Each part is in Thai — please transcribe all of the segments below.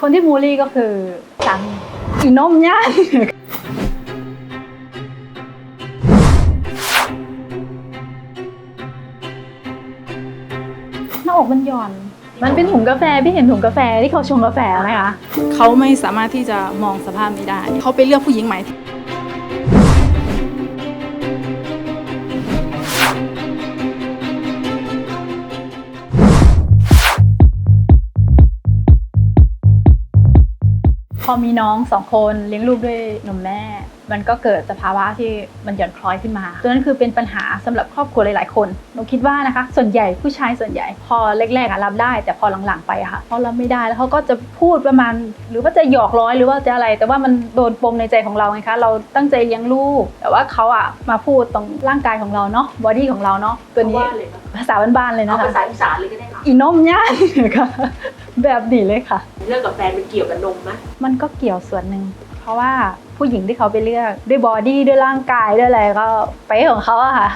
คนที่บูลลี่ก็คือสามีอีนมย่านหน้าอกมันหย่อน มันเป็นถุงกาแฟ พี่เห็นถุงกาแฟที่เขาชงกาแฟไหมคะเขาไม่สามารถที่จะมองสภาพนี้ได้ เขาไปเลือกผู้หญิงใหม่ พอมีน้องสองคนเลี้ยงลูกด้วยนมแม่ มันก็เกิดสภาวะที่มันหย่อนคล้อยขึ้นมา ตัวนั้นคือเป็นปัญหาสำหรับครอบครัวหลาย ๆ คนหนูคิดว่านะคะ ส่วนใหญ่ผู้ชายส่วนใหญ่ พอแรกๆอะรับได้ แต่พอหลัง ๆ ไปอะค่ะพอรับไม่ได้แล้วเขาก็จะพูดประมาณ หรือว่าจะหยอกล้อยหรือว่าจะอะไร แต่ว่ามันโดนปมในใจของเราไงคะ เราตั้งใจเลี้ยงลูก แต่ว่าเขาอะมาพูดตรงร่างกายของเราเนาะบอดี้ของเราเนาะตัวนี้ว่าเลยค่ะภาษาบ้านๆเลยเอานะคะภาษาอีสานเลยก็ได้ค่ะอีนมย่านค่ะ แบบนี้เลยค่ะ เรื่องกับแฟนมันเกี่ยวกับนมไหมมันก็เกี่ยวส่วนหนึ่งเพราะว่าผู้หญิงที่เขาไปเลือกด้วยบอดี้ด้วยร่างกายด้วยอะไรก็ไปของเขาอะค่ะ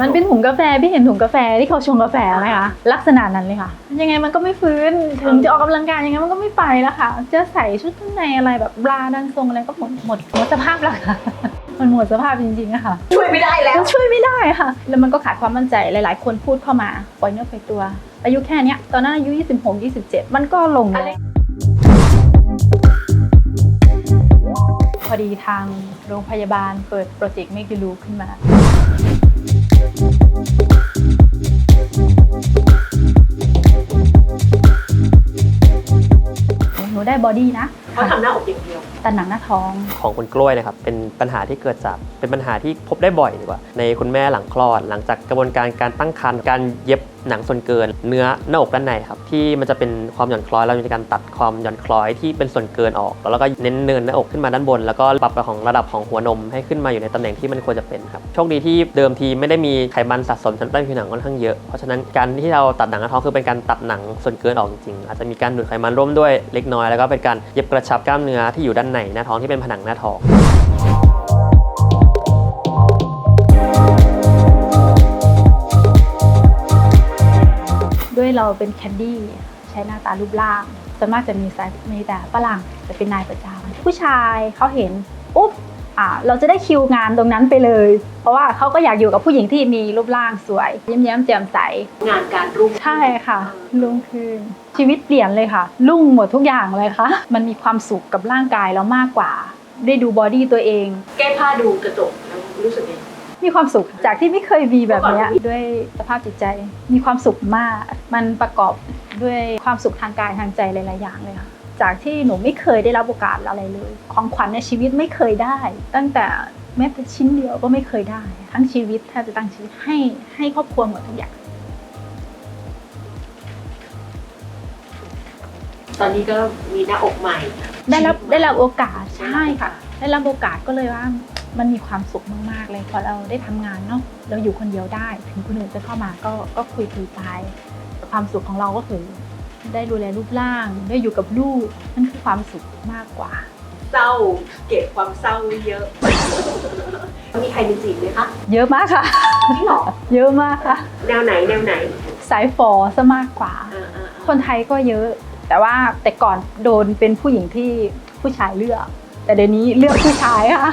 มันเป็นถุงกาแฟพี่เห็นถุงกาแฟที่เขาชงกาแฟไหมคะลักษณะนั้นเลยค่ะ ยังไงมันก็ไม่ฟื้นถึงจะออกกำลังกายยังไงมันก็ไม่ไปแล้วค่ะ จะใส่ชุดข้างในอะไรแบบบราดันทรงอะไรก็หมดหมดหมดสภาพแล้วค่ะ มันหมดสภาพจริงๆอะค่ะ ช่วยไม่ได้แล้วมันช่วยไม่ได้ค่ะ แล้วมันก็ขาดความมั่นใจหลาย ๆ คนพูดเข้ามาปล่อยเนื้อปล่อยตัว อายุแค่เนี้ยตอนนั้นอายุ 26 27 มันก็ลงอะไรเลยพอดีทางโรงพยาบาลเปิดโปรเจกต์ Make You Look ขึ้นมาหนูได้บอดี้นะเขาทำหน้าอกอย่างเดียว แต่หนังหน้าท้อง ของคุณกล้วยนะครับเป็นปัญหาที่เกิดจากเป็นปัญหาที่พบได้บ่อยดีกว่า ในคุณแม่หลังคลอดหลังจากกระบวนการการตั้งครรภ์การเย็บหนังส่วนเกิน เนื้อหน้าอกด้านในครับที่มันจะเป็นความหย่อนคล้อยเราจะการตัดความหย่อนคล้อยที่เป็นส่วนเกินออก แล้วก็เน้นเนินหน้าอกขึ้นมาด้านบน แล้วก็ปรับของระดับของหัวนมให้ขึ้นมาอยู่ในตำแหน่งที่มันควรจะเป็นครับโชคดีที่เดิมทีไม่ได้มีไขมันสะสมชั้นใต้ผิวหนังค่อนข้างเยอะเพราะฉะนั้นการที่เราตัดหนังหน้าท้องคือเป็นการตัดหนังส่วนเกินออกจริงๆอาจจะมีการดูดไขมันร่วมด้วยเล็กน้อย แล้วก็เป็นการเย็บกระชับกล้ามเนื้อที่อยู่ด้านในหน้าท้องที่เป็นผนังหน้าท้อง ด้วยเราเป็นแคนดี้ใช้หน้าตารูปร่างส่วนมากจะมีสายมีแต่ฝรั่งจะเป็นนายประจำผู้ชายเขาเห็นปุ๊บอ่าเราจะได้คิวงานตรงนั้นไปเลย เพราะว่าเขาก็อยากอยู่กับผู้หญิงที่มีรูปร่างสวย ยิ้มแย้มแจ่มใส งานการรุ่งใช่ค่ะรุ่งขึ้นชีวิตเปลี่ยนเลยค่ะ รุ่งหมดทุกอย่างเลยค่ะ มันมีความสุขกับร่างกายเรามากกว่า ได้ดูบอดี้ตัวเอง แก้ผ้าดูกระจกแล้วรู้สึกยังไง มีความสุขจากที่ไม่เคยมีแบบเนี้ยเมื่อก่อนด้วยสภาพจิตใจ มีความสุขมาก มันประกอบด้วยความสุขทางกายทางใจหลาย ๆ อย่างเลยค่ะจากที่หนูไม่เคยได้รับโอกาสอะไรเลย ของขวัญในชีวิตไม่เคยได้ ตั้งแต่แม้แต่ชิ้นเดียวก็ไม่เคยได้ ทั้งชีวิตแทบจะตั้งชีวิตให้ให้ครอบครัวหมดทุกอย่างตอนนี้ก็มีหน้าอกใหม่ ได้รับได้รับโอกาสใช่ค่ะ ได้รับโอกาสก็เลยว่า มันมีความสุขมากๆเลยพอเราได้ทำงานเนาะเราอยู่คนเดียวได้ ถึงคนอื่นจะเข้ามาก็ก็คุยคุยไปความสุขของเราก็คือได้ดูแลรูปร่าง ได้อยู่กับลูกนั่นคือความสุขมากกว่า เศร้าเก็บความเศร้าไว้เยอะ มีใครเป็นจีบไหมคะ เยอะมากค่ะพี่หรอเยอะมากค่ะแนวไหนแนวไหน สายฝอซะมากกว่าอ่าอ่า คนไทยก็เยอะ แต่ว่าแต่ก่อนโดนเป็นผู้หญิงที่ผู้ชายเลือก แต่เดี๋ยวนี้เลือกผู้ชายค่ะ